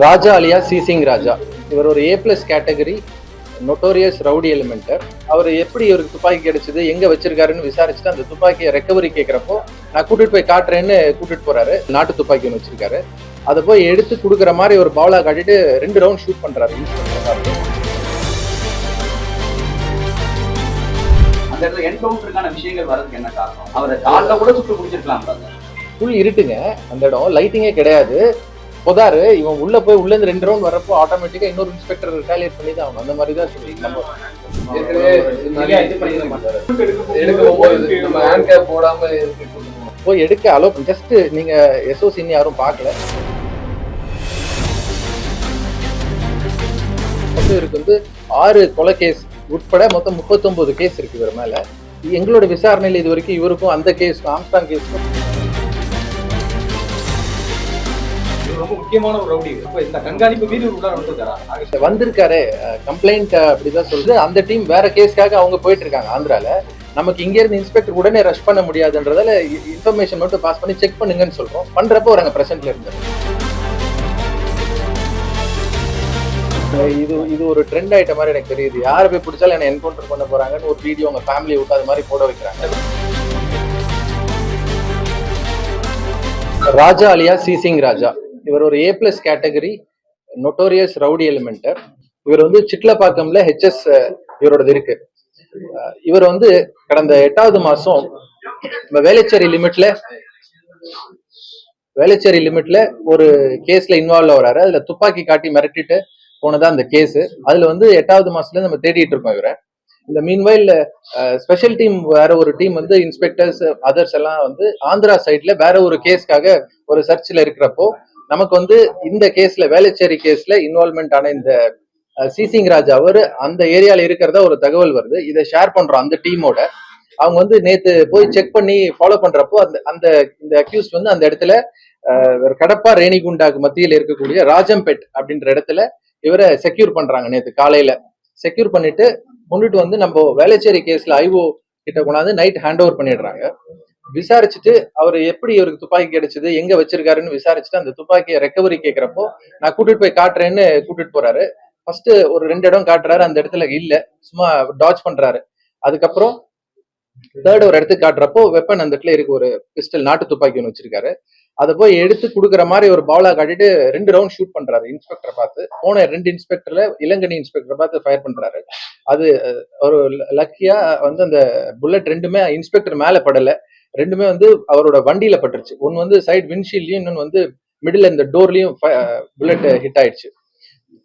ராஜா அலியா சிசிங் ராஜா. இவர் ஒரு A plus category notorious rowdy Elementor அவர் எப்படி இவருக்கு துப்பாக்கி கிடைச்சது எங்க வச்சிருக்காருன்னு விசாரிச்சுட்டு அந்த துப்பாக்கியை ரெக்கவரி கேட்குறப்போ நான் கூட்டிட்டு போய் காட்டுறேன்னு கூட்டிட்டு போறாரு. நாட்டு துப்பாக்கி ஒன்று வச்சிருக்காரு. அதை போய் எடுத்து கொடுக்குற மாதிரி ஒரு பவுலா காட்டிட்டு ரெண்டு ரவுண்ட் ஷூட் பண்றாரு. யூஸ் பண்றாரு அந்த இடத்துல என்கவுண்டருக்கான விஷயங்கள் வர்றதுக்கு என்ன காரணம்? அவரை காலில் கூட சுட்டு பிடிச்சிருக்கலாம் ஃபுல் இருட்டுங்க. அந்த இடம் லைட்டிங்கே கிடையாது. புதாரு இவன் உள்ள போய் உள்ள இருந்து ரெண்டு ரவுண்ட் வரப்போ ஆட்டோமேட்டிக்கா இன்னொரு இன்ஸ்பெக்டர் ரிட்டாலியேட் பண்ணி தான் அந்த மாதிரி தான் சொல்லி நம்ம போடாம போய் எடுக்க அலோ ஜஸ்ட் நீங்க எஸ்ஓசின்னு யாரும் பார்க்கல. இருக்கு வந்து ஆறு கொலை கேஸ் உட்பட மொத்தம் முப்பத்தொன்பது கேஸ் இருக்கு இவர் மேல. எங்களோட விசாரணையில் இது வரைக்கும் இவருக்கும் அந்த கேஸ் ஆம்ஸ்டாங் கேஸ்க்கும் ரொம்ப முக்கியமான ஒரு ரவுடி. இந்த கண்காணிப்பு மீறி ஒரு உள்ளார வந்திருக்காரு. கம்ப்ளைண்ட் அப்படிதான் சொல்லுது. அந்த டீம் வேற கேஸ்க்காக அவங்க போயிட்டு இருக்காங்க ஆந்திரால. நமக்கு இங்க இருந்து இன்ஸ்பெக்டர் உடனே ரஷ் பண்ண முடியாதுன்றதால இன்ஃபர்மேஷன் மட்டும் பாஸ் பண்ணி செக் பண்ணுங்கன்னு சொல்றோம். பண்றப்போ ஒரு அங்கே பிரசன்ட்ல இருந்தாரு. இது இது ஒரு ட்ரெண்ட் ஆயிட்ட மாதிரி எனக்கு தெரியுது. யாரை போய் பிடிச்சாலும் என்ன என்கவுண்டர் பண்ண போறாங்கன்னு ஒரு வீடியோ உங்க ஃபேமிலி விட்டு அது மாதிரி போட வைக்கிறாங்க. ராஜா அலியா சிசிங் ராஜா. இவர் ஒரு A plus category notorious rowdy Elementor இவர் வந்து சிட்லப்பாக்கம்ல ஹெச்எஸ் இவரோடது இருக்கு. இவர் வந்து கடந்த எட்டாவது மாசம் வேலைச்சேரி லிமிட்ல வேலைச்சேரி லிமிட்ல ஒரு கேஸ்ல இன்வால்வ் ஆகிறாரு. அதுல துப்பாக்கி காட்டி மிரட்டிட்டு போனதா அந்த கேஸ். அதுல வந்து எட்டாவது மாசத்துல நம்ம தேடிட்டு இருக்கோம் இவரை. இந்த மீன்வைல் ஸ்பெஷல் டீம் வேற ஒரு டீம் வந்து இன்ஸ்பெக்டர்ஸ் அதர்ஸ் எல்லாம் வந்து ஆந்திரா சைட்ல வேற ஒரு கேஸ்க்காக ஒரு சர்ச்சில் இருக்கிறப்போ நமக்கு வந்து இந்த கேஸ்ல வேலைச்சேரி கேஸ்ல இன்வால்மெண்ட் ஆன இந்த சிசிங் ராஜ் அவர் அந்த ஏரியால இருக்கிறதா ஒரு தகவல் வருது. இதை ஷேர் பண்றோம் அந்த டீமோட. அவங்க வந்து நேத்து போய் செக் பண்ணி ஃபாலோ பண்றப்போ அந்த அந்த இந்த அக்யூஸ்ட் வந்து அந்த இடத்துல கடப்பா ரேணிகுண்டாக்கு மத்தியில் இருக்கக்கூடிய ராஜம்பேட் அப்படின்ற இடத்துல இவரை செக்யூர் பண்றாங்க நேத்து காலையில. செக்யூர் பண்ணிட்டு கொண்டுட்டு வந்து நம்ம வேலைச்சேரி கேஸ்ல ஐஓ கிட்ட கொண்டாந்து நைட் ஹேண்ட் ஓவர் பண்ணிடுறாங்க. விசாரிச்சுட்டு அவர் எப்படி இவருக்கு துப்பாக்கி கிடைச்சது எங்க வச்சிருக்காருன்னு விசாரிச்சுட்டு அந்த துப்பாக்கியை ரெக்கவரி கேட்கிறப்போ நான் கூட்டிட்டு போய் காட்டுறேன்னு கூட்டிட்டு போறாரு. ஃபர்ஸ்ட் ஒரு ரெண்டு இடம் காட்டுறாரு அந்த இடத்துல இல்ல. சும்மா டாச் பண்றாரு. அதுக்கப்புறம் தேர்ட் ஒரு இடத்துக்கு காட்டுறப்போ வெப்பன் அந்த இடத்துல இருக்கு. ஒரு பிஸ்டல் நாட்டு துப்பாக்கி ஒன்று வச்சிருக்காரு. அதை போய் எடுத்து கொடுக்குற மாதிரி ஒரு பாலா காட்டிட்டு ரெண்டு ரவுண்ட் ஷூட் பண்றாரு. இன்ஸ்பெக்டரை பார்த்து. போன ரெண்டு இன்ஸ்பெக்டர்ல இளங்கனி இன்ஸ்பெக்டரை பார்த்து ஃபயர் பண்றாரு. அது ஒரு லக்கியா வந்து அந்த புல்லட் ரெண்டுமே இன்ஸ்பெக்டர் மேல படலை. ரெண்டுமே வந்து அவரோட வண்டியில பட்டுருச்சு. ஒன்னு வந்து சைடு விண்ட்ஷீல்ட்லயும் இன்னொன்னு வந்து மிடில் இந்த டோர்லயும் புல்லட் ஹிட் ஆயிடுச்சு.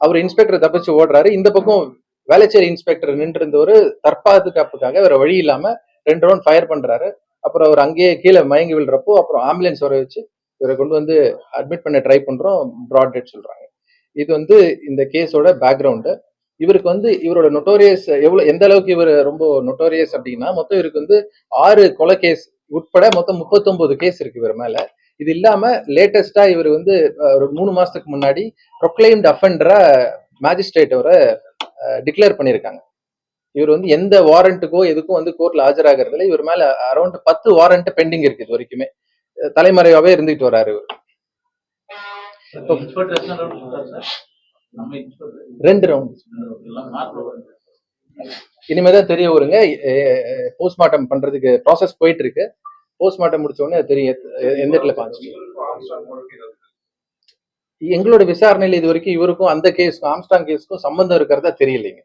அவர் இன்ஸ்பெக்டர் தப்பிச்சு ஓடுறாரு. இந்த பக்கம் வேலைச்சேரி இன்ஸ்பெக்டர் நின்று இருந்தவர் தற்பாதுகாப்புக்காக வேற வழி இல்லாம ரெண்டு ரவுண்ட் ஃபயர் பண்றாரு. அப்புறம் அவர் அங்கேயே கீழே மயங்கி விழுறப்போ அப்புறம் ஆம்புலன்ஸ் வர வச்சு இவரை கொண்டு வந்து அட்மிட் பண்ண ட்ரை பண்றோம் ப்ராட் டெட் சொல்றாங்க. இது வந்து இந்த கேஸோட பேக்ரவுண்டு இவருக்கு வந்து இவரோட நொட்டோரியஸ் எவ்வளவு எந்த அளவுக்கு இவர் ரொம்ப நொட்டோரியஸ் அப்படின்னா மொத்தம் இவருக்கு வந்து ஆறு கொலை கேஸ் உட்பட மொத்தம் முப்பத்தொன்பது கேஸ் இருக்கு இவர் மேல. இது இல்லாம லேட்டஸ்டா இவர் வந்து ஒரு மூணு மாசத்துக்கு முன்னாடி ப்ரொக்ளைம்ட் அஃபெண்டரா மேஜிஸ்ட்ரேட் அவரை டிக்ளேர் பண்ணியிருக்காங்க. இவர் வந்து எந்த வாரண்ட்டுக்கோ எதுக்கும் வந்து கோர்ட்ல ஆஜராகிறதுல இவர் மேல அரௌண்ட் பத்து வாரண்ட் பெண்டிங் இருக்கு இது வரைக்குமே. தலைமறைவாவே இருந்துட்டு வராரு இவர். ரெண்டு ரவுண்ட் இனிமேதான் தெரிய வருங்க. போஸ்ட்மார்ட்டம் பண்றதுக்கு ப்ராசஸ் போயிட்டு இருக்கு போஸ்ட்மார்ட்டம் முடிச்ச உடனே அது தெரியும். எந்த இடத்துல பாஞ்சு எங்களோட விசாரணையில இது வரைக்கும் இவருக்கும் அந்த கேஸ்க்கும் ஆம்ஸ்டாங் கேஸ்க்கும் சம்பந்தம் இருக்கிறதா தெரியலைங்க.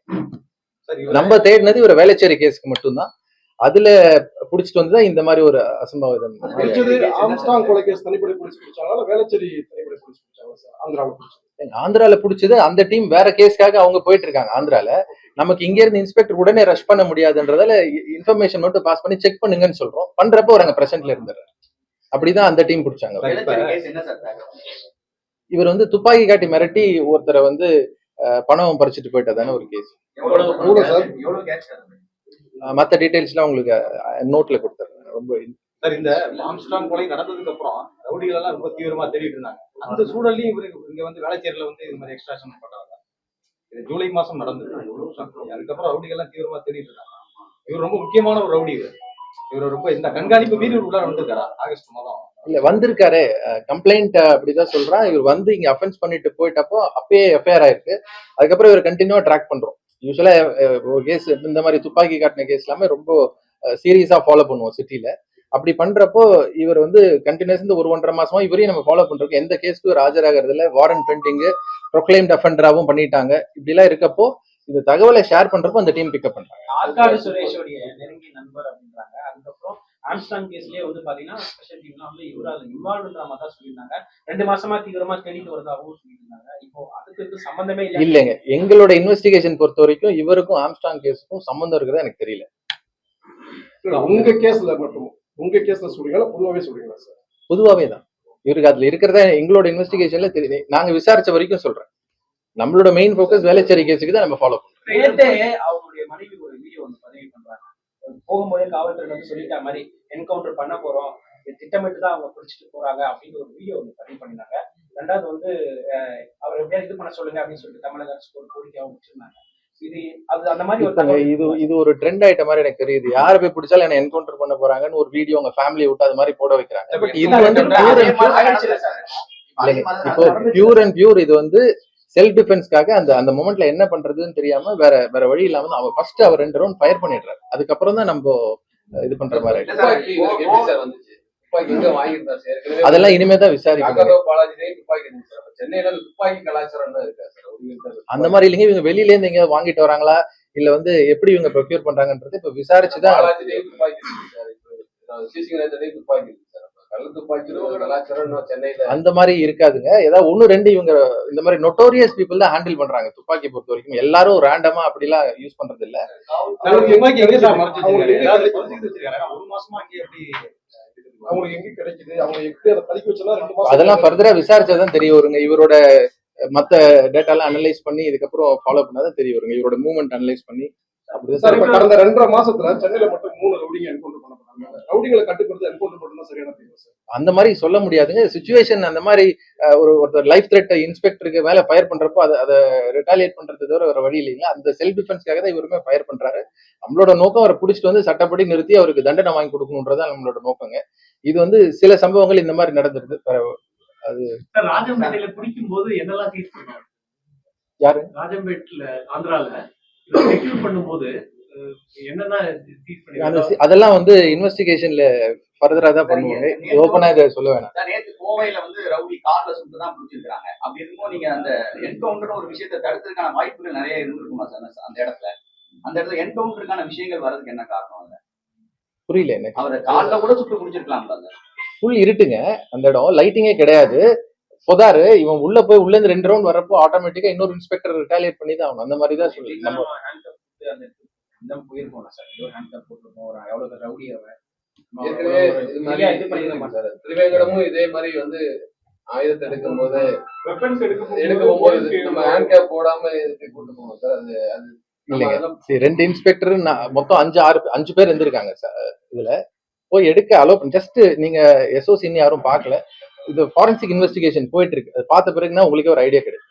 நம்ம தேடினது இவர் வேலைச்சேரி கேஸ்க்கு மட்டும்தான். அதுல புடிச்சிட்டு வந்துதான் இந்த மாதிரி ஒரு அசம்பாவிதம். தனிப்படை பிடிச்சாங்களா? வேளச்சேரி தனிப்படை பிடிச்சாங்களா ஆந்திரால புடிச்சது அந்த டீம் வேற கேஸ்க்காக அவங்க போயிட்டு இருக்காங்க ஆந்திரால. நமக்கு இங்க இருந்து இன்ஸ்பெக்டர் உடனே ரஷ் பண்ண முடியாதுன்றதால இன்ஃபர்மேஷன் மட்டும் பாஸ் பண்ணி செக் பண்ணுங்கன்னு சொல்றோம். பண்றப்போ ஒரு அங்க பிரசன்ட்ல இருந்தாரு அப்படிதான் அந்த டீம் பிடிச்சாங்க? இவர் வந்து துப்பாக்கி காட்டி மிரட்டி ஒருத்தரை வந்து பணம் பறிச்சுட்டு போயிட்டதான ஒரு கேஸ் மத்த டீடைல்ஸ்லாம் உங்களுக்கு நோட்ல கொடுத்துறேன். ரொம்ப சார் இந்த ஆம்ஸ்டாங் கொலை நடந்ததுக்கு அப்புறம் ரவுடிகள் எல்லாம் ரொம்ப தீவிரமா தேடிட்டு இருந்தாங்க. அந்த சூழல்லையும் இவரு இங்க வந்து வேலைச்சேரியில வந்து இது மாதிரி எக்ஸ்ட்ராஷன் பண்றாங்க. இது ஜூலை மாசம் நடந்தது. அதுக்கப்புறம் ரவுடிகள்லாம் தீவிரமா தெரியுது இவர் ரொம்ப முக்கியமான ஒரு ரவுடி இவர். இவர் ரொம்ப இந்த கண்காணிப்பு மீறி உள்ளார வந்திருக்காரா? ஆகஸ்ட் மாதம். இல்ல வந்திருக்காரு. கம்ப்ளைண்ட் அப்படிதான் சொல்றான். இவர் வந்து இங்க அஃபென்ஸ் பண்ணிட்டு போயிட்டப்போ அப்பயே எஃப்ஐஆர் ஆயிருக்கு. அதுக்கப்புறம் இவர் கண்டினியூவா ட்ராக் பண்றோம். யூஸ்வலா கேஸ் இந்த மாதிரி துப்பாக்கி காட்டின கேஸ் எல்லாமே ரொம்ப சீரியஸா ஃபாலோ பண்ணுவோம் சிட்டில. அப்படி பண்றப்போ இவர் வந்து கண்டினியூஸ் இந்த ஒரு ஒன்றரை மாசமா இவரையும் நம்ம ஃபாலோ பண்றோம். எந்த கேஸ்க்கும் ஆஜராகிறது இல்ல வாரண்ட் பெண்டிங் ப்ரொக்ளைம்ட் அஃபெண்டராகவும் பண்ணிட்டாங்க. இப்படிலாம் இருக்கப்போ இந்த தகவலை ஷேர் பண்றப்போ அந்த டீம் பிக்கப் பண்றாங்க. ஆற்காடு சுரேஷோடைய நெருங்கிய நண்பர் அப்படின்றாங்க. அதுக்கப்புறம் ஆம்ஸ்டாங் கேஸ்லயே வந்து பாத்தீங்கன்னா ஸ்பெஷல் டீம்லாம் வந்து இவரு அதுல இன்வால்வ்ன்ற மாதிரி தான் சொல்லியிருந்தாங்க. ரெண்டு மாசமா தீவிரமா தேடிட்டு வருதாகவும் சொல்லியிருந்தாங்க. இப்போ அதுக்கு சம்பந்தமே இல்ல இல்லைங்க. எங்களோட இன்வெஸ்டிகேஷன் பொறுத்த வரைக்கும் இவருக்கும் ஆம்ஸ்டாங் கேஸுக்கும் சம்மந்தம் இருக்கிறதா எனக்கு தெரியல. உங்க கேஸ்ல மட்டும். உங்க கேஸ்ல சொல்றீங்களா? பொதுவாவே சொல்றீங்களா சார் பொதுவாவே தான். இவருக்கு அதுல இருக்கிறதா எங்களோட இன்வெஸ்டிகேஷன்ல தெரியுது. நாங்க விசாரிச்ச வரைக்கும் சொல்றேன். நம்மளோட மெயின் ஃபோக்கஸ் வேலைச்சேரி கேஸுக்கு தான் நம்ம ஃபாலோ பண்றோம். நேத்தே அவங்களுடைய மனைவி ஒரு வீடியோ ஒன்று பதிவு பண்றாங்க. போகும்போதே காவல்துறை வந்து சொல்லிட்டா மாதிரி என்கவுண்டர் பண்ண போறோம். திட்டமிட்டு தான் அவங்க பிடிச்சிட்டு போறாங்க. அப்படின்னு ஒரு வீடியோ ஒன்று பதிவு பண்ணிருந்தாங்க. ரெண்டாவது வந்து அவர் எப்படியாவது இது பண்ண சொல்லுங்க அப்படின்னு சொல்லிட்டு தமிழக அரசுக்கு ஒரு கோரிக்கையாகவும் வச்சிருந்தாங்க. இது இது ஒரு ட்ரெண்ட் ஆயிட்ட மாதிரி எனக்கு தெரியுது. யாரை போய் பிடிச்சாலும் என்ன என்கவுண்டர் பண்ண போறாங்கன்னு ஒரு வீடியோ உங்க ஃபேமிலி விட்டு அது மாதிரி போட வைக்கிறாங்க. பட் இது வந்து இப்போ பியூர் அண்ட் பியூர் இது வந்து செல்ஃப் டிஃபென்ஸ்க்காக அந்த அந்த மொமெண்ட்ல என்ன பண்றதுன்னு தெரியாம வேற வேற வழி இல்லாம அவர் ஃபர்ஸ்ட் அவர் ரெண்டு ரவுண்ட் ஃபயர் பண்ணிடுறாரு. அதுக்கப்புறம் தான் நம்ம இது பண்ற மாதிரி அதெல்லாம் இனிமே தான் விசாரிக்கணும் துப்பாக்கி கலாச்சாரம் அந்த மாதிரி இல்லைங்க இவங்க வெளியில இருந்து எங்க வாங்கிட்டு வராங்களா? இல்ல வந்து எப்படி இவங்க ப்ரொக்யூர் பண்றாங்கன்றது இப்ப விசாரிச்சுதான் அந்த மாதிரி இருக்காதுங்க. ஏதாவது ஒண்ணு ரெண்டு இவங்க இந்த மாதிரி நொட்டோரியஸ் பீப்புள் தான் ஹேண்டில் பண்றாங்க துப்பாக்கி பொறுத்த வரைக்கும். எல்லாரும் ரேண்டமா அப்படிலாம் யூஸ் பண்றது இல்ல அதெல்லாம் ஃபர்தரா விசாரிச்சாதான் தெரிய வருங்க. இவரோட மத்த டேட்டாலாம் அனலைஸ் பண்ணி இதுக்கப்புறம் ஃபாலோ பண்ணாதான் தெரிய வருங்க. இவரோட மூவ்மெண்ட் அனலைஸ் பண்ணி சார் இப்ப கடந்த ரெண்டரை மாசத்துல சென்னையில மட்டும் மூணு ரவுடிங்க என்கவுண்டர் பண்ணப்பட்டாங்க. ரவுடிகளை கட்டுப்படுத்த என்கவுண்டர் பண்ணா சரியான சார். அந்த மாதிரி சொல்ல முடியாதுங்க. சுச்சுவேஷன் அந்த மாதிரி ஒரு ஒருத்தர் லைஃப் த்ரெட் இன்ஸ்பெக்டருக்கு மேல ஃபயர் பண்றப்போ அதை அதை ரிட்டாலியேட் பண்றது தவிர வேற வழி இல்லைங்களா? அந்த செல்ஃப் டிஃபென்ஸ்க்காக தான் இவருமே ஃபயர் பண்றாரு. நம்மளோட நோக்கம் அவரை பிடிச்சிட்டு வந்து சட்டப்படி நிறுத்தி அவருக்கு தண்டனை வாங்கி கொடுக்கணுன்றதான் நம்மளோட நோக்கங்க. இது வந்து சில சம்பவங்கள் இந்த மாதிரி நடந்துருது சார் ராஜம்பேட்டையில பிடிக்கும் போது என்னெல்லாம் சீஸ் பண்ணாங்க யாரு? ராஜம்பேட்ல ஆந்திரால செக்யூர் பண்ணும்போது அதெல்லாம் வந்து இன்வெஸ்டிகேஷன்ல ஃபர்தரா தான் பண்ணுவாங்க. ஓப்பனா இதை சொல்ல வேணாம். நேத்து கோவையில வந்து ரவுடி கார்ல சுட்டு தான் பிடிச்சிருக்காங்க அப்படி இருக்கும்போது நீங்க அந்த என்கவுண்டர் ஒரு விஷயத்தை தடுக்கிறதுக்கான வாய்ப்புகள் நிறைய இருந்திருக்குமா சார் அந்த- இடத்துல? அந்த இடத்துல என்கவுண்டருக்கான விஷயங்கள் வர்றதுக்கு என்ன காரணம் அது? புரியல எனக்கு. அவரை கால்ல கூட சுட்டு பிடிச்சிருக்கலாம்ல அது? ஃபுல் இருட்டுங்க. அந்த இடம் லைட்டிங்கே கிடையாது. புதாரு இவன் உள்ள போய் உள்ள இருந்து ரெண்டு ரவுண்ட் வரப்போ ஆட்டோமேட்டிக்கா இன்னொரு இன்ஸ்பெக்டர் ரிட்டாலியேட் பண்ணி தான் ஆகணும். அந்த மாதிரி தான் சொல்லி. நம்ம போயிருக்கோம் சார். ஹேண்ட் கப் போட்டிருக்கோம் ஒரு எவ்வளவு ரவுடி அவன். திருவேங்கடமும் இதே மாதிரி வந்து ஆயுதத்தை எடுக்கும் போது எடுக்கும் எடுக்க போகும்போது நம்ம ஹேண்ட் கேப் போடாம கூட்டு போகணும் சார். அது அது இல்லைங்க. ரெண்டு இன்ஸ்பெக்டர் மொத்தம் அஞ்சு ஆறு அஞ்சு பேர் இருந்திருக்காங்க சார். இதுல போய் எடுக்க அலோ ஜஸ்ட் நீங்க எஸ்ஓசி இன்னும் யாரும் பார்க்கல. இது ஃபாரன்சிக் இன்வெஸ்டிகேஷன் போயிட்டு இருக்கு. அது பார்த்த பிறகுனா உங்களுக்கே ஒரு ஐடியா கிடைக்கும்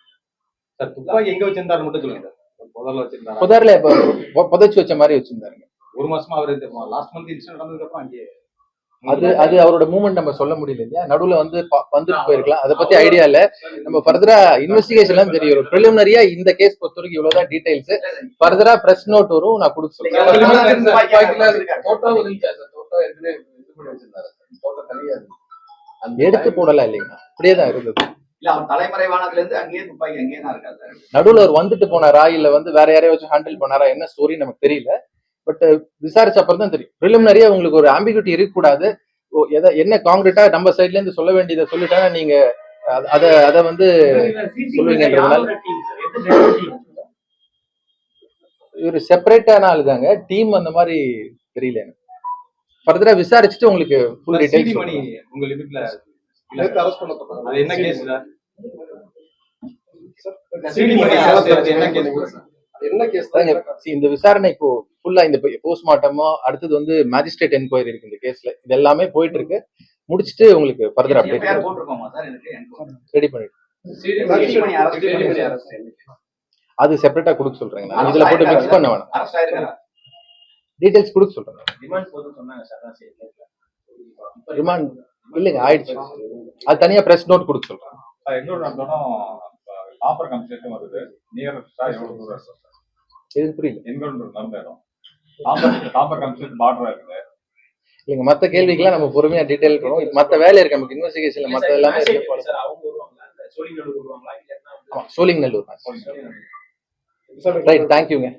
சார் துப்பாக்கி எங்க வச்சிருந்தாரு மட்டும் சொல்லுங்க வச்சிருந்தாரு? புதார்ல இப்போ பொ- புதைச்சு வச்ச மாதிரி வச்சிருந்தாருங்க. ஒரு மாசமா அவர் லாஸ்ட் மந்த் இன்சிடென்ட் நடந்ததுக்கு அப்புறம் அங்கேயே அது அது அவரோட மூவ்மெண்ட் நம்ம சொல்ல முடியல இல்லையா? நடுவுல வந்து ப- வந்துட்டு போயிருக்கலாம். அதை பத்தி ஐடியா இல்ல. நம்ம ஃபர்தரா இன்வெஸ்டிகேஷன் தெரிய வரும் ப்ரிலிமினரியா இந்த கேஸ் பொறுத்த வரைக்கும் இவ்வளவுதான் டீடைல்ஸ் ஃபர்தரா பிரஸ் நோட் வரும் நான் கொடுக்க சொல்றேன். எடுத்து போடலாம் இல்லைங்களா அப்படியே தான் இருந்தது. நடுவுல அவர் வந்துட்டு போனாரா? இல்ல வந்து வேற யாரையும் வச்சு ஹேண்டில் பண்ணாரா? என்ன ஸ்டோரி நமக்கு தெரியல. பட் விசாரிச்ச அப்புறம் தான் தெரியும். ப்ரிலிமினரியா உங்களுக்கு ஒரு ஆம்பிகிட்டி இருக்கக்கூடாது. எதை என்ன காங்கிரீட்டா நம்ம சைட்ல இருந்து சொல்ல வேண்டியதை சொல்லிட்டா நீங்க அத- அத வந்து சொல்லுவீங்கன்றதுனால? இவர் செப்பரேட்டான ஆளு தாங்க டீம் அந்த மாதிரி தெரியல எனக்கு. ஃபர்தரா விசாரிச்சுட்டு உங்களுக்கு ஃபுல் டீடைல்ஸ் மணி உங்க லிமிட்ல நேத்து அரெஸ்ட் பண்ணப்பட்டாங்க அது என்ன கேஸ் அது என்ன கேஸ் என்ன see, இந்த விசாரணை இப்போ ஃபுல்லா இந்த போஸ்ட்மார்ட்டமோ அடுத்தது வந்து மேஜிஸ்ட்ரேட் என்கொயரி இருக்கு இந்த கேஸ்ல இது எல்லாமே போயிட்டு இருக்கு முடிச்சிட்டு உங்களுக்கு ஃபர்தர் அப்டேட்? ரெடி பண்ணிட்டு அது செப்பரேட்டா கொடுக்க சொல்றேங்க நான் இதுல போட்டு மிக்ஸ் பண்ண வேணாம் டீடைல்ஸ் கொடுக்க சொல்றேன். ரிமாண்ட் இல்லைங்க ஆயிடுச்சு. அது தனியா பிரஸ் நோட் கொடுக்க சொல்றேன். காப்பர் கம்செட்டும் வருது. நியரஸ்டா எவ்வளவு தூரம் எதுக்கு புரியல? எங்களோட நடந்த இடம் காப்பர் கம்செட் பார்டரா இருக்குது இல்லைங்க மத்த கேள்விக்கெல்லாம் நம்ம பொறுமையா டீடைல் பண்ணுவோம். மத்த வேலை இருக்கு நமக்கு இன்வெஸ்டிகேஷன்ல மத்த எல்லாமே சோழிங்கநல்லூர் சார் ரைட் தேங்க்யூங்க